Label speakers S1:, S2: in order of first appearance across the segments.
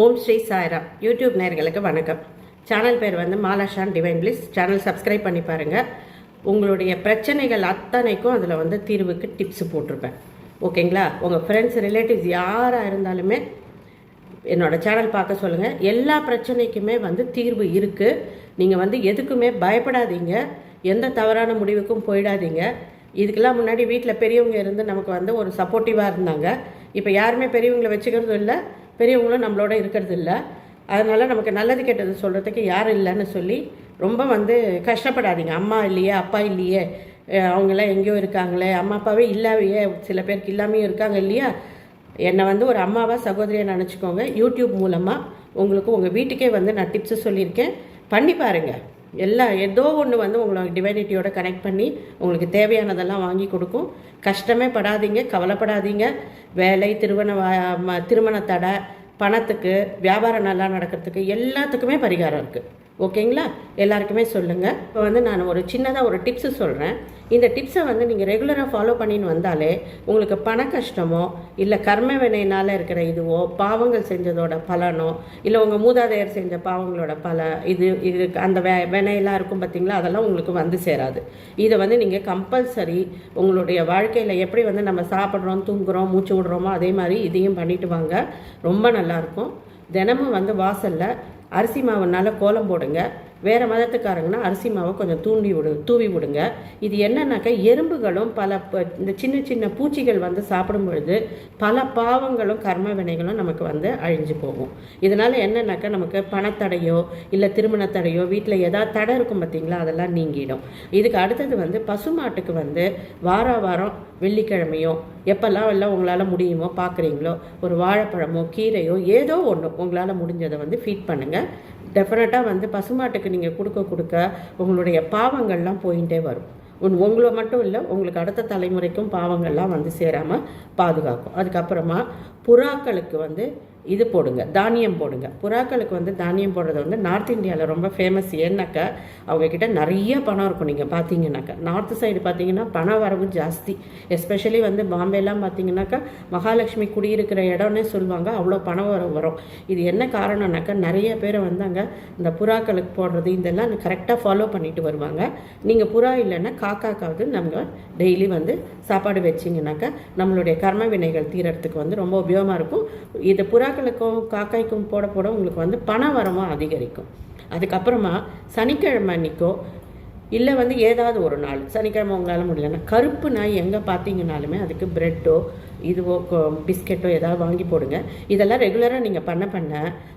S1: ஓம் Sri Sairam. YouTube நேர்களுக்கு வணக்கம். Channel பேர் வந்து மாலாஷான் டிவைன் பிளிஸ். சேனல் சப்ஸ்கிரைப் பண்ணி பாருங்கள் உங்களுடைய பிரச்சனைகள் அத்தனைக்கும் அதில் வந்து தீர்வுக்கு டிப்ஸ் போட்டிருப்பேன். ஓகேங்களா? உங்கள் ஃப்ரெண்ட்ஸ் ரிலேட்டிவ்ஸ் யாராக இருந்தாலுமே என்னோட சேனல் பார்க்க சொல்லுங்கள் எல்லா பிரச்சனைக்குமே வந்து தீர்வு இருக்குது நீங்கள் வந்து எதுக்குமே பயப்படாதீங்க. எந்த தவறான முடிவுக்கும் போயிடாதீங்க. இதுக்கெல்லாம் முன்னாடி வீட்டில் பெரியவங்க இருந்து நமக்கு வந்து ஒரு சப்போர்ட்டிவாக இருந்தாங்க. இப்போ யாருமே பெரியவங்களை வச்சுக்கிறதும் இல்லை. பெரியவங்களும் நம்மளோட இருக்கிறது இல்லை அதனால் நமக்கு நல்லது கெட்டது சொல்கிறதுக்கு யாரும் இல்லைன்னு சொல்லி ரொம்ப வந்து கஷ்டப்படாதீங்க. அம்மா இல்லையே அப்பா இல்லையே அவங்களாம் எங்கேயோ இருக்காங்களே அம்மா அப்பாவே இல்லாமையே சில பேருக்கு இல்லாமையும் இருக்காங்க இல்லையா? என்னை வந்து ஒரு அம்மாவாக சகோதரியை நினச்சிக்கோங்க. யூடியூப் மூலமாக உங்களுக்கு உங்கள் வீட்டுக்கே வந்து நான் டிப்ஸு சொல்லியிருக்கேன். பண்ணி பாருங்கள் எல்லாம் ஏதோ ஒன்று வந்து உங்களை டிவைனிட்டியோட கனெக்ட் பண்ணி உங்களுக்கு தேவையானதெல்லாம் வாங்கி கொடுக்கும். கஷ்டமே படாதீங்க கவலைப்படாதீங்க. வேலை திருமண வா- ம- திருமண தடை பணத்துக்கு வியாபாரம் நல்லா நடக்கிறதுக்கு எல்லாத்துக்குமே பரிகாரம் இருக்குது ஓகேங்களா? எல்லாருக்குமே சொல்லுங்கள் இப்போ வந்து நான் ஒரு சின்னதாக ஒரு டிப்ஸு சொல்கிறேன் இந்த டிப்ஸை வந்து நீங்கள் ரெகுலராக ஃபாலோ பண்ணின்னு வந்தாலே உங்களுக்கு பண கஷ்டமோ இல்லை கர்ம வினையினால் இருக்கிற இதுவோ பாவங்கள் செஞ்சதோட பலனோ இல்லை உங்கள் மூதாதையர் செஞ்ச பாவங்களோட பல இது இது அந்த வே வினையெல்லாம் இருக்கும் பார்த்தீங்களா அதெல்லாம் உங்களுக்கு வந்து சேராது. இதை வந்து நீங்கள் கம்பல்சரி உங்களுடைய வாழ்க்கையில் எப்படி வந்து நம்ம சாப்பிட்றோம் தூங்குகிறோம் மூச்சு விடுறோமோ அதே மாதிரி இதையும் பண்ணிட்டு வாங்க. ரொம்ப நல்லாயிருக்கும் தினமும் வந்து வாசலில் அரிசி மாவுனால கோலம் போடுங்க. வேறு மதத்துக்காரங்கன்னா அரிசி மாவை கொஞ்சம் தூண்டி விடு தூவி விடுங்க. இது என்னன்னாக்கா எறும்புகளும் பல இந்த சின்ன சின்ன பூச்சிகள் வந்து சாப்பிடும் பொழுது பல பாவங்களும் கர்ம வினைகளும் நமக்கு வந்து அழிஞ்சு போகும். இதனால் என்னன்னாக்கா நமக்கு பணத்தடையோ இல்லை திருமணத்தடையோ வீட்டில் ஏதாவது தடை இருக்கும் பார்த்தீங்களா அதெல்லாம் நீங்கிடும். இதுக்கு அடுத்தது வந்து பசுமாட்டுக்கு வந்து வார வாரம் வெள்ளிக்கிழமையோ எப்பெல்லாம் எல்லாம் உங்களால் முடியுமோ பார்க்குறீங்களோ ஒரு வாழைப்பழமோ கீரையோ ஏதோ ஒன்று உங்களால் முடிஞ்சதை வந்து ஃபீட் பண்ணுங்கள் டெஃபினட்டாக வந்து பசுமாட்டுக்கு நீங்கள் கொடுக்க கொடுக்க உங்களுடைய பாவங்கள்லாம் போயிட்டே வரும். உன் உங்களை மட்டும் இல்லை உங்களுக்கு அடுத்த தலைமுறைக்கும் பாவங்கள்லாம் வந்து சேராமல் பாதுகாக்கும். அதுக்கப்புறமா புறாக்களுக்கு வந்து இது போடுங்க தானியம் போடுங்க. புறாக்களுக்கு வந்து தானியம் போடுறது வந்து நார்த் இந்தியாவில் ரொம்ப ஃபேமஸ் ஏன்னாக்கா அவங்கக்கிட்ட நிறைய பணம் இருக்கும். நீங்கள் பார்த்தீங்கன்னாக்கா நார்த் சைடு பார்த்தீங்கன்னா பண வரவு ஜாஸ்தி. எஸ்பெஷலி வந்து பாம்பேலாம் பார்த்தீங்கன்னாக்கா மகாலட்சுமி குடியிருக்கிற இடம்னே சொல்லுவாங்க அவ்வளோ பணம் வரவு வரும். இது என்ன காரணம்னாக்கா நிறைய பேர் வந்து அங்கே இந்த புறாக்களுக்கு போடுறது இதெல்லாம் கரெக்டாக ஃபாலோ பண்ணிட்டு வருவாங்க. நீங்கள் புறா இல்லைன்னா காக்காக்காவது நம்ம டெய்லி வந்து சாப்பாடு வச்சிங்கனாக்கா நம்மளுடைய கர்ம வினைகள் தீரத்துக்கு வந்து ரொம்ப உபயோகமாக இருக்கும். இது புறாக்களுக்கும் காக்காய்க்கும் போட போட உங்களுக்கு வந்து பண வரமும் அதிகரிக்கும். அதுக்கப்புறமா சனிக்கிழமை அன்னைக்கோ இல்லை வந்து ஏதாவது ஒரு நாள் சனிக்கிழமை உங்களால் முடியலன்னா கருப்பு நாய் எங்கே பார்த்தீங்கனாலுமே அதுக்கு ப்ரெட்டோ இதுவோ பிஸ்கெட்டோ ஏதாவது வாங்கி போடுங்க. இதெல்லாம் ரெகுலராக நீங்கள் பண்ண பண்ண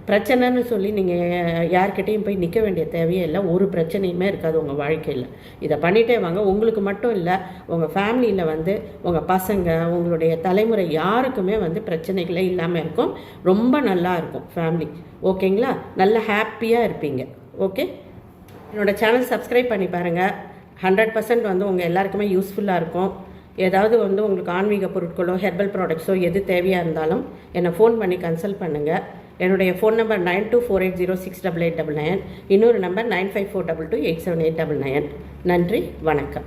S1: பிரச்சனைன்னு சொல்லி நீங்கள் யார்கிட்டையும் போய் நிற்க வேண்டிய தேவையே இல்லை. ஒரு பிரச்சனையுமே இருக்காது உங்கள் வாழ்க்கையில். இதை பண்ணிகிட்டே வாங்க. உங்களுக்கு மட்டும் இல்லை உங்கள் ஃபேமிலியில் வந்து உங்கள் பசங்க உங்களுடைய தலைமுறை யாருக்குமே வந்து பிரச்சனைகளே இல்லாமல் இருக்கும். ரொம்ப நல்லா இருக்கும் ஃபேமிலி ஓகேங்களா நல்ல ஹாப்பியாக இருப்பீங்க. ஓகே என்னோட சேனல் சப்ஸ்கிரைப் பண்ணி பாருங்கள் ஹண்ட்ரட் பர்சன்ட் வந்து உங்கள் எல்லாருக்குமே யூஸ்ஃபுல்லாக இருக்கும். ஏதாவது வந்து உங்களுக்கு ஆன்மீக பொருட்களோ ஹெர்பல் ப்ராடக்ட்ஸோ எது தேவையாக இருந்தாலும் என்னை ஃபோன் பண்ணி கன்சல்ட் பண்ணுங்கள் என்னுடைய phone number nine two four eight zero six double eight double nine இன்னொரு number nine five four double two eight seven eight double nine நன்றி வணக்கம்.